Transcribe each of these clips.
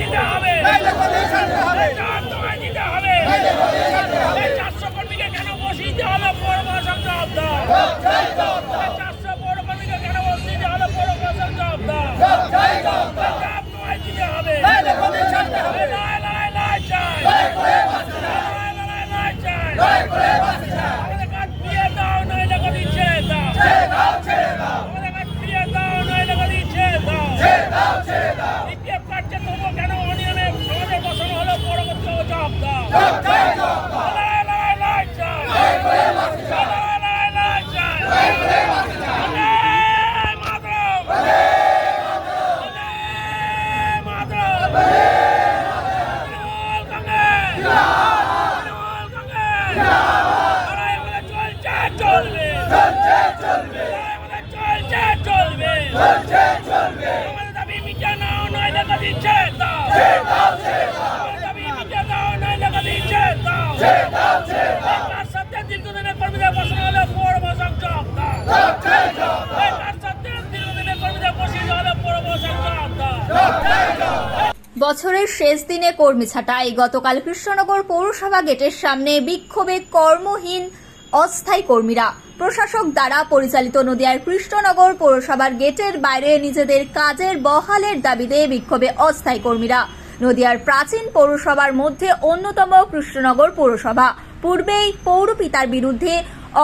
দিতে হবে। হবে। দিতে হবে। হবে। চারশো কর্মীকে কেন বসিয়ে হলো? পৌর প্রশাসন জবাব দাও জয় জয় এই চারশো পৌর কর্মীকে কেন বসিয়ে হলো পৌর প্রশাসন জবাব দাও জয় জয় চার তোমায় দিতে হবে নইলে গদি ছাড়তে হবে লাই লাই লাই চাই জয় করে বাঁচতে চাই লাই লাই লাই চাই জয় করে বাঁচতে চাই আমাদের কাজ ফিরিয়ে দাও নইলে গদি ছেড়ে দাও ছেড়ে দাও ছেড়ে দাও আমাদের কাজ ফিরিয়ে দাও নইলে গদি ছেড়ে দাও ছেড়ে দাও ছেড়ে দাও ইপিএফ কাটছে তবু কেন অনিয়মে আমাদের বসানো হলো পরবর্তী জবাব দাও জয় জয় লাই লাই লাই চাই জয় করে বাঁচতে চাই লাই লাই লাই চাই জয় করে বাঁচতে চাই বন্দে মাতরম বন্দে মাতরম তৃণমূল কংগ্রেস তৃণমূল কংগ্রেস লড়াই আমাদের চলছে চলবে চলছে চলবে লড়াই আমাদের চলছে চলবে চলছে চলবে আমাদের দাবি মিটে নাও নইলে গদি ছেড়ে দাও ছেড়ে দাও ছেড়ে দাও আমাদের দাবি মিটে নাও নইলে গদি ছেড়ে দাও ছেড়ে দাও ছেড়ে দাও কার সাথে দীর্ঘদিনের কর্মীদের বসানো হলে পৌর বসাক জবাব দাও জয় জয় এই কার সাথে দীর্ঘদিনের কর্মীদের বসিয়ে দেওয়া হলে পৌর বসাক জবাব দাও জয় জয় বছরের শেষ দিনে কর্মী ছাঁটাই। গতকাল কৃষ্ণনগর পৌরসভা গেটের সামনে বিক্ষোভে কর্মহীন অস্থায়ী কর্মীরা। প্রশাসক দ্বারা পরিচালিত নদিয়ার কৃষ্ণনগর পৌরসভার গেটের বাইরে নিজেদের কাজের বহালের দাবিতে বিক্ষোভে অস্থায়ী কর্মীরা। নদিয়ার প্রাচীন পৌরসভার মধ্যে অন্যতম কৃষ্ণনগর পৌরসভা। পূর্বেই পৌরপিতার বিরুদ্ধে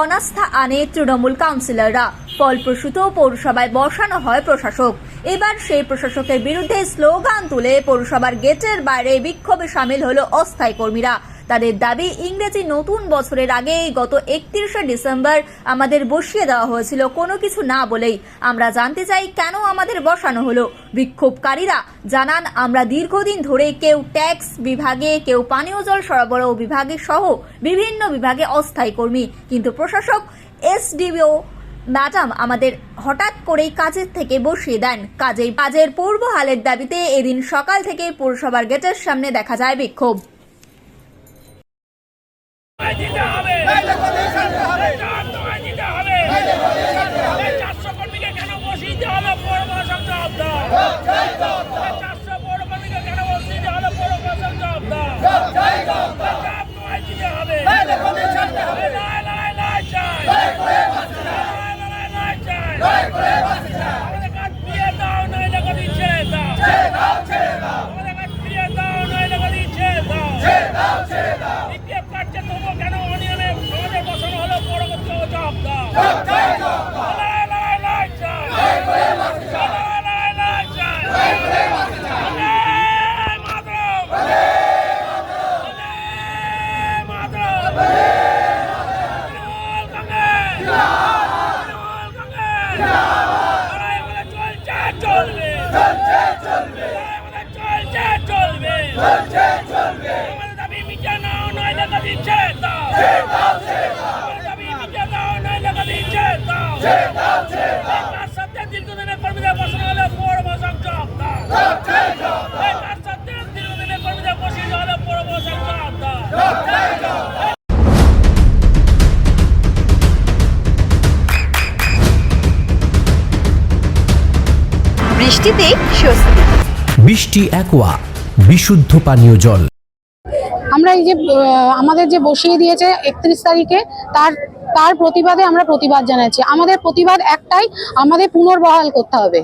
অনাস্থা আনে তৃণমূল কাউন্সিলররা। ফলপ্রসূত পৌরসভায় বসানো হয় প্রশাসক। এবার সেই প্রশাসকের বিরুদ্ধে স্লোগান তুলে পৌরসভার গেটের বাইরে বিক্ষোভে সামিল হলো অস্থায়ী কর্মীরা। তাদের দাবি, ইংরেজি নতুন বছরের আগে গত একত্রিশে ডিসেম্বর আমাদের বসিয়ে দেওয়া হয়েছিল কোনো কিছু না বলেই। আমরা জানতে চাই, কেন আমাদের বসানো হলো? বিক্ষোভকারীরা জানান, আমরা দীর্ঘদিন ধরে কেউ ট্যাক্স বিভাগে, কেউ পানীয় জল সরবরাহ বিভাগে সহ বিভিন্ন বিভাগে অস্থায়ী কর্মী। কিন্তু প্রশাসক এসডিও ম্যাডাম, আমাদের হঠাৎ করেই কাজের থেকে বসিয়ে দেন। কাজেই কাজের পূর্ব হালের দাবিতে এদিন সকাল থেকে পৌরসভার গেটের সামনে দেখা যায় বিক্ষোভ তোমায় দিতে হবে নইলে গদি ছাড়তে হবে চার তোমায় দিতে হবে নইলে গদি ছাড়তে হবে এই চারশো কর্মীকে কেন বসিয়ে হলো পৌর বসাক জবাব দাও জয় জয় এই চারশো পৌর কর্মীকে কেন বসিয়ে হলো পৌর বসাক জবাব দাও জয় জয় চার তোমায় দিতে হবে নইলে গদি ছাড়তে হবে লাই লাই লাই চাই জয় করে বাঁচতে চাই লাই লাই লাই চাই জয় করে বাঁচতে চাই আমাদের কাজ ফিরিয়ে দাও নইলে গদি ছেড়ে দাও ছেড়ে দাও ছেড়ে দাও আমাদের কাজ ফিরিয়ে দাও নইলে গদি ছেড়ে দাও ছেড়ে দাও ছেড়ে দাও ইপিএফ কাটছে তবু কেন অনিয়মে আমাদের বসানো হলো পরবর্তী জবাব দাও জয় জয় লাই লাই লাই চাই জয় করে বাঁচতে চাই লাই লাই লাই চাই জয় করে বাঁচতে চাই বন্দে মাতরম বন্দে মাতরম তৃণমূল কংগ্রেস তৃণমূল কংগ্রেস লড়াই আমাদের চলছে চলবে চলছে চলবে লড়াই আমাদের চলছে চলবে চলছে চলবে আমাদের দাবি মিটে নাও নইলে গদি ছেড়ে দাও ছেড়ে দাও ছেড়ে দাও আমাদের দাবি মিটে দাও নইলে গদি ছেড়ে দাও ছেড়ে দাও ছেড়ে দাও কার সাথে দীর্ঘদিনের কর্মীদের বসানো হলে বসাক জবাব দাও জয় এই কার সাথে দীর্ঘদিনের কর্মীদের বসিয়ে হলে বসাক জবাব দাও বৃষ্টিতেই স্বস্তি। বৃষ্টি অ্যাকোয়া বিশুদ্ধ পানীয় জল। আমরা এই যে আমাদের যে বসিয়ে দিয়েছে একত্রিশ তারিখে তার তার প্রতিবাদে আমরা প্রতিবাদ জানাচ্ছি। আমাদের প্রতিবাদ একটাই, আমাদের পুনর্বহাল করতে হবে।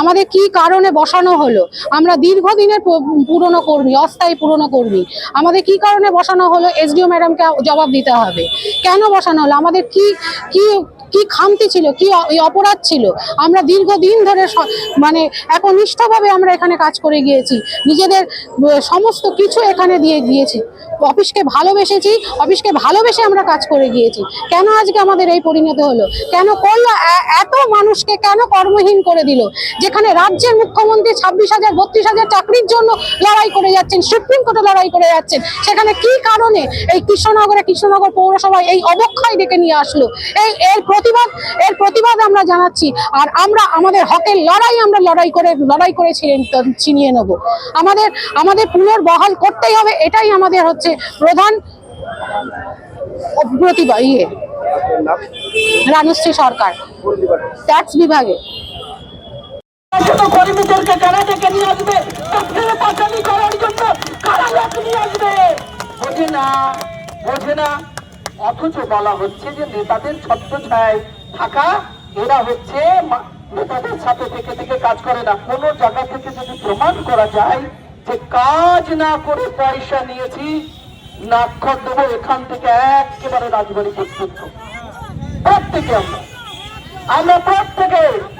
আমাদের কি কারণে বসানো হলো? আমরা দীর্ঘদিনের পুরনো কর্মী, অস্থায়ী পুরনো কর্মী। আমাদের কি কারণে বসানো হলো? এসডিও ম্যাডামকে জবাব দিতে হবে। কেন বসানো হলো? আমাদের কি কি কি খামতি ছিল? কি অপরাধ ছিল? আমরা দীর্ঘদিন ধরে মানে একনিষ্ঠভাবে আমরা এখানে কাজ করে গিয়েছি। নিজেদের সমস্ত কিছু এখানে দিয়ে গিয়েছি। অফিসকে ভালোবেসেছি, অফিসকে ভালোবেসে আমরা কাজ করে গিয়েছি। কেন আজকে আমাদের এই পরিণত হলো? কেন করল এত মানুষকে কেন কর্মহীন করে দিল? যেখানে রাজ্যের মুখ্যমন্ত্রী ছাব্বিশ হাজার, বত্রিশ হাজার চাকরির জন্য লড়াই করে যাচ্ছেন, সুপ্রিম কোর্টে লড়াই করে যাচ্ছেন, সেখানে কি কারণে এই কৃষ্ণনগরে, কৃষ্ণনগর পৌরসভায় এই অবক্ষয় ডেকে নিয়ে আসলো? এই, এর প্রতিবাদ এর প্রতিবাদ আমরা জানাচ্ছি, আর আমরা, আমাদের হকের লড়াই আমরা লড়াই করে লড়াই করে ছিনিয়ে নেব। আমাদের আমাদের পুনর্বহাল করতেই হবে, এটাই আমাদের হচ্ছে প্রধান প্রতিভা ইয়ে। রানুশ্রী সরকার। ট্যাক্স বিভাগে। কর্মীদেরকে কারা ডেকে নিয়ে আসবে। তাদের করার জন্য কারা লোক নিয়ে আসবে? বোঝে না বোঝে না। অথচ বলা হচ্ছে যে নেতাদের ছত্রছায় থাকা এরা হচ্ছে নেতাদের সাথে থেকে থেকে কাজ করে না। কোন জায়গা থেকে যদি প্রমাণ করা যায় যে কাজ না করে পয়সা নিয়েছি নাক্ষর দেবো এখান থেকে একেবারে রাজবাড়ি পর্যন্ত প্রত্যেকে আমরা। আমরা প্রত্যেকে